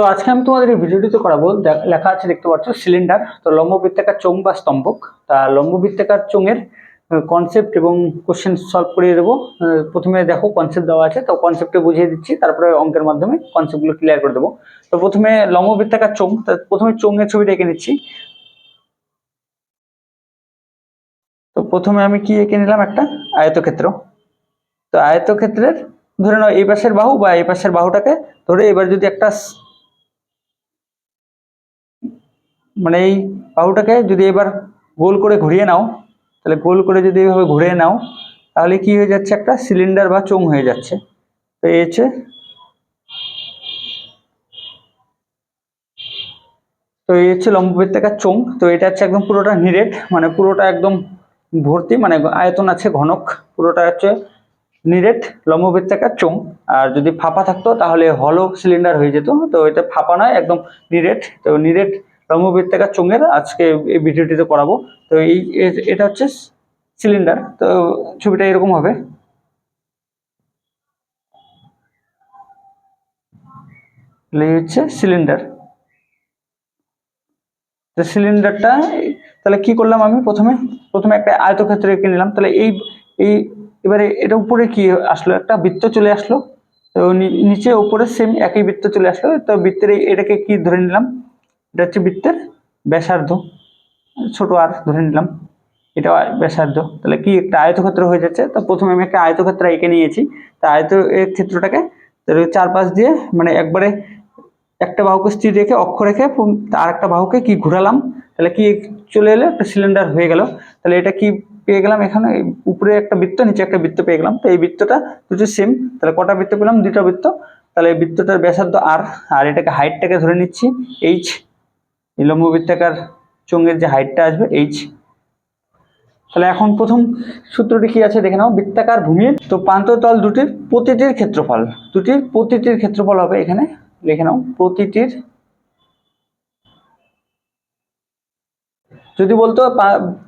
তো আজকে আমি তোমাদের এই ভিডিওটিতে করাবো। লেখা আছে দেখতে পাচ্ছ সিলিন্ডার তো লম্ব বৃত্তাকার বা স্তম্ভক। তা লম্ব বৃত্তাকার চোঙের কনসেপ্ট এবং কোশ্চেন সলভ করিয়ে দেবো। প্রথমে দেখো কনসেপ্ট দেওয়া আছে, তো কনসেপ্টে বুঝিয়ে দিচ্ছি, তারপরে অঙ্কের মাধ্যমে কনসেপ্টগুলো ক্লিয়ার করে দেবো। তো প্রথমে লম্ব বৃত্তাকার তা প্রথমে চোঙের ছবিটা এঁকে নিচ্ছি। তো প্রথমে আমি কি এঁকে নিলাম একটা? আয়তক্ষেত্র। তো আয়তক্ষেত্রের, ধরে নাও এই পাশের বাহু বা এই পাশের বাহুটাকে ধরে এবার যদি একটা মানে এই বাহুটাকে যদি এবার গোল করে ঘুরিয়ে নাও, তাহলে গোল করে যদি এভাবে ঘুরিয়ে নাও, তাহলে কি হয়ে যাচ্ছে একটা সিলিন্ডার বা চোঙ হয়ে যাচ্ছে। তো এই হচ্ছে তো এই হচ্ছে লম্ব বৃত্তাকার চোঙ তো এটা হচ্ছে একদম পুরোটা নিরেট মানে পুরোটা একদম ভর্তি মানে আয়তন আছে ঘনক, পুরোটা হচ্ছে নিরেট লম্ব বৃত্তাকার চোঙ আর যদি ফাঁপা থাকতো, তাহলে হলো সিলিন্ডার হয়ে যেত। তো এটা ফাঁপা নয়, একদম নিরেট। তো নিরেট লম্ব বৃত্তাকার চোঙের আজকে এই ভিডিওটিতে করাবো। তো এই এটা হচ্ছে সিলিন্ডার তো ছবিটা এরকম হবে। এই হচ্ছে সিলিন্ডার তো সিলিন্ডারটা তাহলে কি করলাম আমি প্রথমে? প্রথমে একটা আয়তক্ষেত্র এঁকে নিলাম। তাহলে এই এই এবারে এটা উপরে কি আসলো? একটা বৃত্ত চলে আসলো। তো নিচে উপরে সেম একই বৃত্ত চলে আসলো। তো বৃত্তের এটাকে কি ধরে নিলাম? এটা হচ্ছে বৃত্তের ব্যাসার্ধ। ছোট আর ধরে নিলাম এটা ব্যাসার্ধ। তাহলে কি একটা আয়তক্ষেত্র হয়ে যাচ্ছে? তো প্রথমে আমি একটা আয়তক্ষেত্র এঁকে নিয়েছি। তা আয়ত এর ক্ষেত্রটাকে চারপাশ দিয়ে মানে একবারে একটা বাহুকে স্থির রেখে, অক্ষ রেখে আর একটা বাহুকে কি ঘুরালাম? তাহলে কি চলে এলো? একটা সিলিন্ডার হয়ে গেল। তাহলে এটা কি পেয়ে গেলাম এখানে? উপরে একটা বৃত্ত, নিচে একটা বৃত্ত পেয়ে গেলাম। তো এই বৃত্তটা দুটো সেম তাহলে কটা বৃত্ত পেলাম? দুটো বৃত্ত। তাহলে বৃত্তটার ব্যাসার্ধ আর আর এটাকে হাইটটাকে ধরে নিচ্ছি এইচ এই লম্ব বৃত্তাকার চোঙের যে হাইটটা আসবে এইচ তাহলে এখন প্রথম সূত্রটি কি আছে দেখে নাও, বৃত্তাকার ভূমির তো প্রান্ততল দুটির প্রতিটির ক্ষেত্রফল, দুটির প্রতিটির ক্ষেত্রফল হবে এখানে লিখে নাও, প্রতিটির। যদি বলতো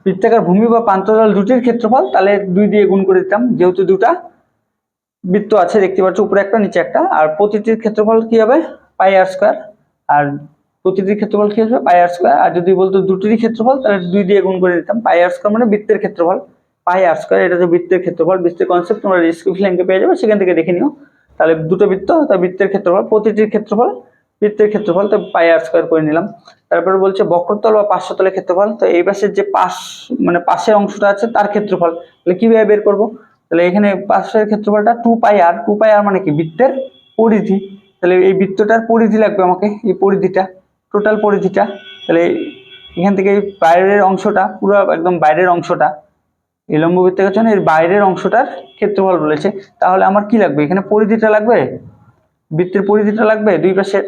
বৃত্তাকার ভূমি বা প্রান্ততল দুটির ক্ষেত্রফল, তাহলে দুই দিয়ে গুণ করে দিতাম, যেহেতু দুটা বৃত্ত আছে, দেখতে পাচ্ছ, উপরে একটা, নিচে একটা। আর প্রতিটির ক্ষেত্রফল কি হবে? পাই আর স্কোয়ার আর প্রতিটির ক্ষেত্রফল কি আসবে? পাই আর স্কোয়ার আর যদি বলতো দুটিরই ক্ষেত্রফল, তাহলে দুই দিয়ে গুণ করে দিতাম। পাই আর স্কোয়ার মানে বৃত্তের ক্ষেত্রফল। পাই আর স্কোয়ার এটা হচ্ছে বৃত্তের ক্ষেত্রফল। বৃত্তের কনসেপ্ট তোমরা ডিসক্রিপশন লিঙ্কে পেয়ে যাবে, সেখান থেকে দেখে নিও। তাহলে দুটো বৃত্ত তা বৃত্তের ক্ষেত্রফল। প্রতিটির ক্ষেত্রফল, বৃত্তের ক্ষেত্রফল তো পাই আর স্কোয়ার করে নিলাম। তারপরে বলছে বক্রতল বা পার্শ্বতলের ক্ষেত্রফল। তো এই পাশের যে পাশ মানে পাশের অংশটা আছে, তার ক্ষেত্রফল। তাহলে কীভাবে বের করব? তাহলে এখানে পাশের ক্ষেত্রফলটা টু পাই আর টু পাই আর মানে কি? বৃত্তের পরিধি। তাহলে এই বৃত্তটার পরিধি লাগবে আমাকে, এই পরিধিটা। টোটাল পরিধিটা, তাহলে এখান থেকে বাইরের অংশটা, পুরো একদম বাইরের অংশটা, এই লম্ব বৃত্তাকার জন্য এর বাইরের অংশটার ক্ষেত্রফল বলেছে। তাহলে আমার কি লাগবে? এখানে পরিধিটা লাগবে? বৃত্তের পরিধিটা লাগবে? দুই পাশে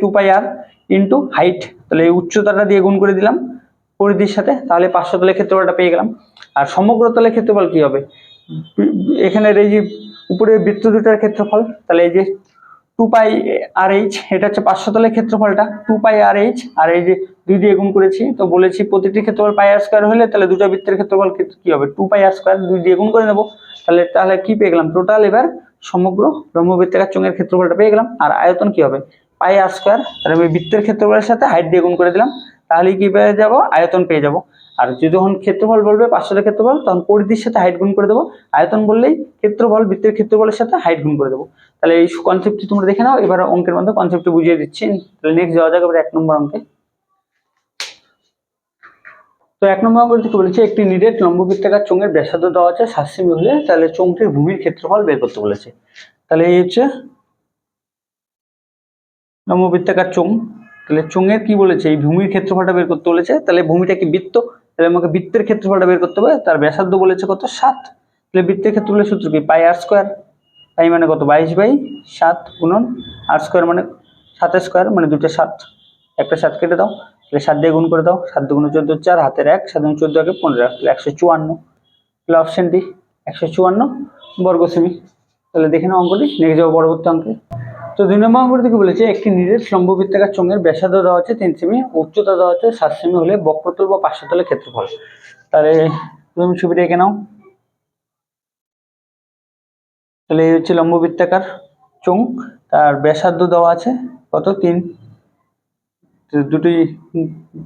two pi R into height তাহলে এই উচ্চতাটা দিয়ে গুণ করে দিলাম পরিধির সাথে, তাহলে পাঁচশো তলের ক্ষেত্রফলটা পেয়ে গেলাম। আর সমগ্র তলের ক্ষেত্রফল কি হবে? এখানের এই যে উপরের বৃত্ত দুটার ক্ষেত্রফল, তাহলে এই যে টু পাই আর এইচ এটা হচ্ছে পাঁচশোতলের ক্ষেত্রফলটা টু পাই আর এইচ আর এই যে দুই দিয়ে গুণ করেছি, তো বলেছি প্রতিটি ক্ষেত্রফল পাই আর স্কোয়ার হলে তাহলে দুটো বৃত্তের ক্ষেত্রফল কি- হবে? টু পাই আর স্কোয়ার দুই দিয়ে গুণ করে নেব। তাহলে তাহলে কি পেয়ে গেলাম? টোটাল এবার সমগ্র ব্রহ্মবৃত্তাকার চোঙের ক্ষেত্রফলটা পেয়ে গেলাম। আর আয়তন কি হবে? পাই আর স্কোয়ার তাহলে আমি বৃত্তের ক্ষেত্রফলের সাথে হাইট দিয়ে গুণ করে দিলাম। তাহলে কি পেয়ে যাব? আয়তন পেয়ে যাব। আর যদি যখন ক্ষেত্রফল বলবে, পাঁচশোটা ক্ষেত্রফল, তখন পরিধির সাথে হাইট গুণ করে দেবো। আয়তন বললেই ক্ষেত্রফল, বৃত্তের ক্ষেত্রফলের সাথে হাইট গুণ করে দেবো। তাহলে এই কনসেপ্টটি তোমরা দেখে নাও। এবার অঙ্কের মধ্যে কনসেপ্টটি বুঝিয়ে দিচ্ছি। তাহলে নেক্সট যাওয়া যাক এবার এক নম্বর অঙ্কে। তো এক নম্বর অঙ্ক থেকে বলেছে, একটি নিরেট লম্ববৃত্তাকার চোঙের ব্যাসার্ধ দেওয়া আছে সাত সেমি হলে, তাহলে চোঙটির ভূমির ক্ষেত্রফল বের করতে বলেছে। তাহলে এই হচ্ছে লম্ববৃত্তাকার চোঙ। তাহলে চোঙের কি বলেছে? এই ভূমির ক্ষেত্রফলটা বের করতে বলেছে। তাহলে ভূমিটা কি বৃত্ত? তাহলে আমাকে বৃত্তের ক্ষেত্রফলটা বের করতে হবে। তার ব্যাসার্ধ বলেছে কত? সাত। তাহলে বৃত্তের ক্ষেত্রফলের সূত্র কি? পাই আর স্কোয়ার পাই মানে কত? বাইশ বাই সাত গুণন আর স্কোয়ার মানে সাতের স্কোয়ার মানে দুটো সাত। একটা সাত কেটে দাও। তাহলে সাত দিয়ে গুণ করে দাও। সাত দুগুণ চোদ্দ চার। হাতের এক। সাত চোদ্দ আগে পনেরো। তাহলে একশো চুয়ান্ন। তাহলে অপশন ডি একশো চুয়ান্ন বর্গ সেমি তাহলে দেখে নাও অঙ্কটি। নেক্সট যাব পরবর্তী অঙ্কে। তো দুই নম্বর অঙ্কটি থেকে বলেছে, একটি নিরেট লম্ববৃত্তাকার চোঙের ব্যাসার্ধ দেওয়া হচ্ছে তিন সেমি, উচ্চতা দেওয়া হচ্ছে সাত সেমি হলে বক্রতল বা পার্শ্বতলের ক্ষেত্রফল। তাহলে তুমি ছবিটা এঁকে নাও। তাহলে এই হচ্ছে লম্ববৃত্তাকার চোঙ তার ব্যাসার্ধ দেওয়া আছে কত? তিন। দুটি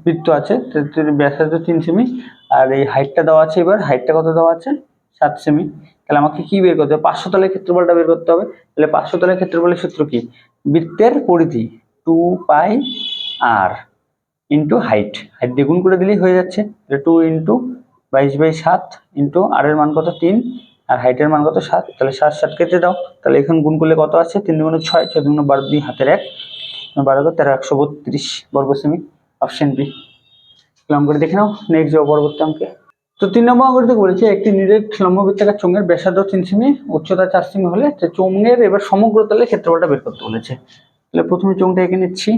বৃত্ত আছে ব্যাসার্ধ তিন সেমি, আর এই হাইটটা দেওয়া আছে এবার হাইটটা কত দেওয়া আছে? সাত সেমি। তাহলে আমাকে কি বের করতে হবে? পাঁচশো তলের ক্ষেত্রফলটা বের করতে হবে। তাহলে পাঁচশো তলের ক্ষেত্রফলের সূত্র কি? বৃত্তের পরিধি two pi R into height height দিয়ে গুণ করে দিলেই হয়ে যাচ্ছে। তাহলে টু ইন্টু বাইশ বাই সাত ইন্টু আর এর মান কত? তিন। আর হাইটের মান কত? সাত। তাহলে সাত সাত কেটে দাও। তাহলে এখন গুণ করলে কত আছে? তিন দুগুণ ছয় ছয় দুগুণ বারো দুই হাতের এক। বারো তেরো, একশো বত্রিশ। বর্গ সেমি অপশন বি করে দেখে নাও। নেক্সট যাও পরবর্তী অঙ্কে তো তিন নম্বর অঙ্কটিতে বলেছে, একটি নিরেট লম্ববৃত্তাকার চোঙের ব্যাসার্ধ তিন সেমি, উচ্চতা চার সেমি হলে যে চোঙের এবার সমগ্র তলে ক্ষেত্রফলটা বের করতে বলেছে। তাহলে প্রথমে চোঙটা এঁকে নিচ্ছি।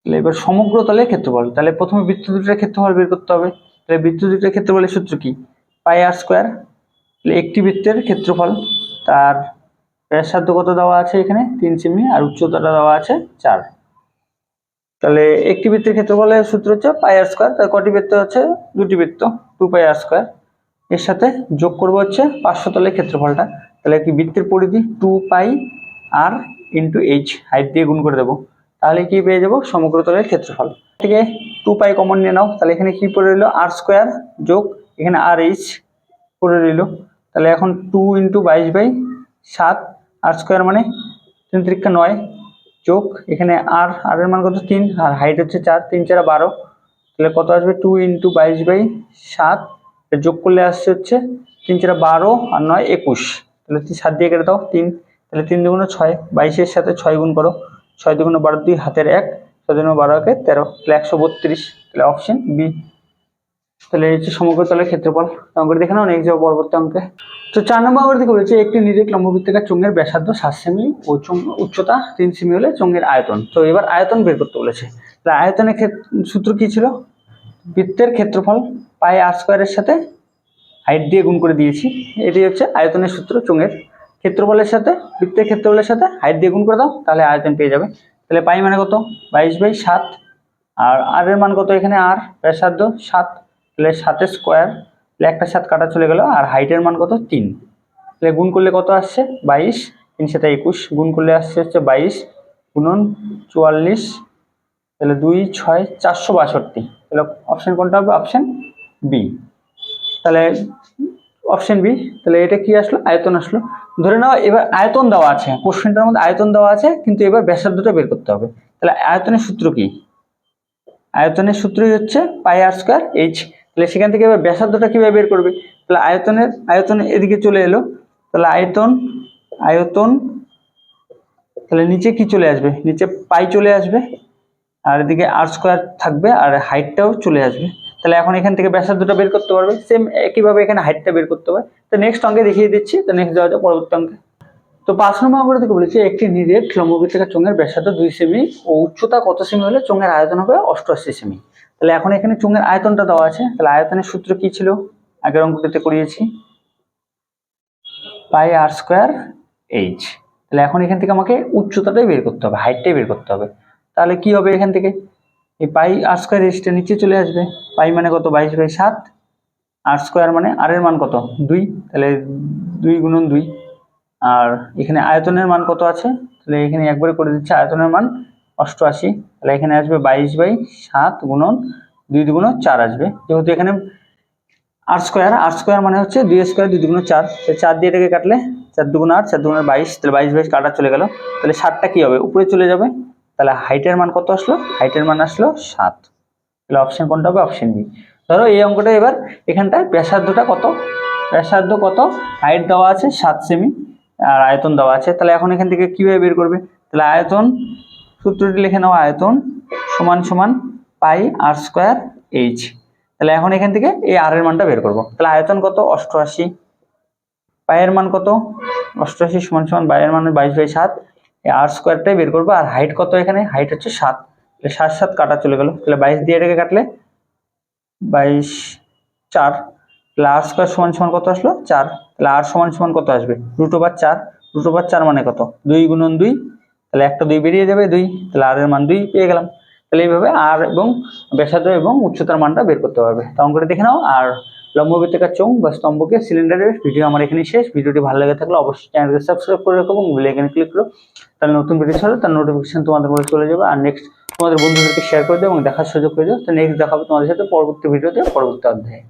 তাহলে এবার সমগ্র তলে ক্ষেত্রফল, তাহলে প্রথমে বৃত্ত দুটোর ক্ষেত্রফল বের করতে হবে। তাহলে বৃত্ত দুটোর ক্ষেত্রফলের সূত্র কি? Pi R square. তাহলে একটি বৃত্তের ক্ষেত্রফল, তার ব্যাসার্ধ কত দেওয়া আছে এখানে? তিন সেমি, আর উচ্চতাটা দেওয়া আছে চার। তাহলে একটি বৃত্তের ক্ষেত্রফলের সূত্র হচ্ছে পাই আর স্কোয়ার তার কটি বৃত্ত হচ্ছে দুটি বৃত্ত টু পাই আর স্কোয়ার এর সাথে যোগ করব হচ্ছে পাঁচশো তলের ক্ষেত্রফলটা। তাহলে একটি বৃত্তের পরিধি two pi R into H height দিয়ে গুণ করে দেবো। তাহলে কি পেয়ে যাব? সমগ্র তলের ক্ষেত্রফল। থেকে টু পাই কমন নিয়ে নাও। তাহলে এখানে কি পড়ে রইল? আর স্কোয়ার যোগ, এখানে আর এইচ পড়ে রইল। তাহলে এখন টু ইন্টু বাইশ বাই সাত আর স্কোয়ার মানে তিন তিরিক্ষা নয়। যোগ এখানে আর আর এর মান কত? তিন, আর হাইট হচ্ছে চার, তিন চার বারো। তাহলে কত আসবে? টু ইন্টু বাইশ বাই সাত। যোগ করলে আসছে হচ্ছে তিন চার বারো আর নয় একুশ। তাহলে সাত দিয়ে কেটে দাও, তিন। তাহলে তিন দুগুণ ছয়, বাইশের সাথে ছয় গুণ করো। ছয় দুগুণ বারো দুই, হাতের এক। ছয় দুগুণ বারো একে তেরো। তাহলে একশো বত্রিশ। তাহলে অপশন বি তাহলে হচ্ছে সমগ্র তলের ক্ষেত্রফল। অঙ্কটি দেখে নেক্সট যাব পরবর্তী অঙ্কে। তো চার নম্বর অঙ্কটি বলেছে, একটি নিরেট লম্ববৃত্তাকার চোঙের ব্যাসার্ধ সাত সেমি ও চোঙ উচ্চতা তিন সেমি হলে চোঙের আয়তন। তো এবার আয়তন বের করতে বলেছে। তাহলে আয়তনের সূত্র কী ছিল? বৃত্তের ক্ষেত্রফল পাই আর স্কোয়ারের সাথে হাইট দিয়ে গুণ করে দিয়েছি। এটি হচ্ছে আয়তনের সূত্র চোঙের ক্ষেত্রফলের সাথে, বৃত্তের ক্ষেত্রফলের সাথে হাইট দিয়ে গুণ করে দাও, তাহলে আয়তন পেয়ে যাবে। তাহলে পাই মানে কত? বাইশ বাই সাত। আর আর এর মান কত এখানে? আর ব্যাসার্ধ সাত। তাহলে সাতের স্কোয়ার তাহলে একটা সাত কাটা চলে গেল, আর হাইটের মান কত? তিন। তাহলে গুণ করলে কত আসছে? বাইশ। তিন সাথে একুশ। গুণ করলে আসছে হচ্ছে বাইশ গুণন চুয়াল্লিশ। তাহলে দুই, ছয়, চারশো বাষট্টি। তাহলে অপশান কোনটা হবে? অপশান বি তাহলে অপশান বি তাহলে এটা কি আসলো? আয়তন আসলো। ধরে নাও, এবার আয়তন দেওয়া আছে। কোশ্চেনটার মধ্যে আয়তন দেওয়া আছে, কিন্তু এবার ব্যাসার্ধটা বের করতে হবে। তাহলে আয়তনের সূত্র কি? আয়তনের সূত্রই হচ্ছে পাই আর স্কোয়ার এইচ তাহলে সেখান থেকে এবার ব্যাসার্ধটা কীভাবে বের করবে? তাহলে আয়তনের আয়তন এদিকে চলে এলো। তাহলে আয়তন আয়তন, তাহলে নিচে কি চলে আসবে? নিচে পাই চলে আসবে, আর এদিকে আর স্কোয়ার থাকবে, আর হাইটটাও চলে আসবে। তাহলে এখন এখান থেকে ব্যাসার্ধটা বের করতে পারবে। সেম একইভাবে এখানে হাইটটা বের করতে হবে। তো নেক্সট অঙ্কে দেখিয়ে দিচ্ছি। তো নেক্সট যাওয়া যাক পরবর্তী অঙ্কে। তো পাঁচ নম্বর অঙ্কটা থেকে বলেছি, একটি নিরেট লম্ববৃত্তাকার চোঙের ব্যাসার্ধ দুই সেমি ও উচ্চতা কত সেমি হলে চোঙের আয়তন হবে? অষ্টআশি সেমি তাহলে এখন এখানে চোঙের আয়তনটা দেওয়া আছে। তাহলে আয়তনের সূত্র কি ছিল? আগের অঙ্কটিতে করিয়েছি। Pi R square H. তাহলে এখন এখান থেকে আমাকে উচ্চতাটাই বের করতে হবে, হাইটটাই বের করতে হবে। তাহলে কি হবে এখান থেকে? এই পাই আর স্কোয়ার এইচটা নিচে চলে আসবে। পাই মানে কত? বাইশ বাই সাত। আর স্কোয়ার মানে আর এর মান কত? দুই। তাহলে দুই গুণন দুই। আর এখানে আয়তনের মান কত আছে? তাহলে এখানে একবারে করে দিচ্ছে, আয়তনের মান অষ্টআশি। তাহলে এখানে আসবে বাইশ বাই সাত গুণন দুই দুগুণ চার আসবে। যেহেতু এখানে আর স্কোয়ার আর স্কোয়ার মানে হচ্ছে দুই স্কোয়ার দুই দুগুণ চার। চার দিয়ে এটাকে কাটলে চার দুগুণ আট, চার দুগুণ বাইশ, তাহলে বাইশ বাইশ কাটা চলে গেল। তাহলে সাতটা কি হবে? উপরে চলে যাবে। তাহলে হাইটের মান কত আসলো? হাইটের মান আসলো সাত। তাহলে অপশন কোনটা হবে? Option B. ধরো এই অঙ্কটা এবার এখানটায় ব্যাসার্ধটা কত? ব্যাসার্ধ কত? হাইট দেওয়া আছে সাত সেমি, আর আয়তন দেওয়া আছে। তাহলে এখন এখান থেকে কীভাবে বের করবে? তাহলে আয়তন সূত্রটি লিখে নাও আয়তন সমান সমান পাই আর স্কোয়ার এইচ। তাহলে এখন এখান থেকে এই আর এর মানটা বের করব। তাহলে আয়তন কত? অষ্টআশি। পায়ের মান কত? অষ্টআশি সমান সমান বাইয়ের মান বাইশ বাই সাত। এই আর স্কোয়ারটাই বের করব। আর হাইট কত এখানে? হাইট হচ্ছে সাত। তাহলে সাত সাত কাটা চলে গেল। তাহলে বাইশ দিয়ে এটাকে কাটলে বাইশ চার। তাহলে আর স্কোয়ার সমান সমান কত আসলো? চার। তাহলে আর সমান সমান কত আসবে? রুট ওভার চার। রুট ওভার চার মানে কত? দুই গুণন দুই তাহলে একটা দুই বেরিয়ে যাবে, দুই। তাহলে আর এর মান দুই পেয়ে গেলাম। তাহলে এইভাবে আর এবং ব্যাসার্ধ এবং উচ্চতার মানটা বের করতে পারবে। তো অঙ্কটা দেখে নাও। আর লম্ব বৃত্তাকার চোঙ বা স্তম্ভকে সিলিন্ডারের ভিডিও আমার এখানে শেষ। ভিডিওটি ভালো লেগে থাকলে অবশ্যই চ্যানেলকে সাবস্ক্রাইব করে রাখো এবং আইকনে ক্লিক করো। তাহলে নতুন ভিডিও ছাড়ো তার নোটিফিকেশন তোমাদের মধ্যে চলে যাবে। আর নেক্সট তোমাদের বন্ধুদেরকে শেয়ার করে দাও এবং দেখার সুযোগ করে দাও তো নেক্সট দেখাবো তোমাদের সাথে পরবর্তী ভিডিওতে পরবর্তী অধ্যায়ে।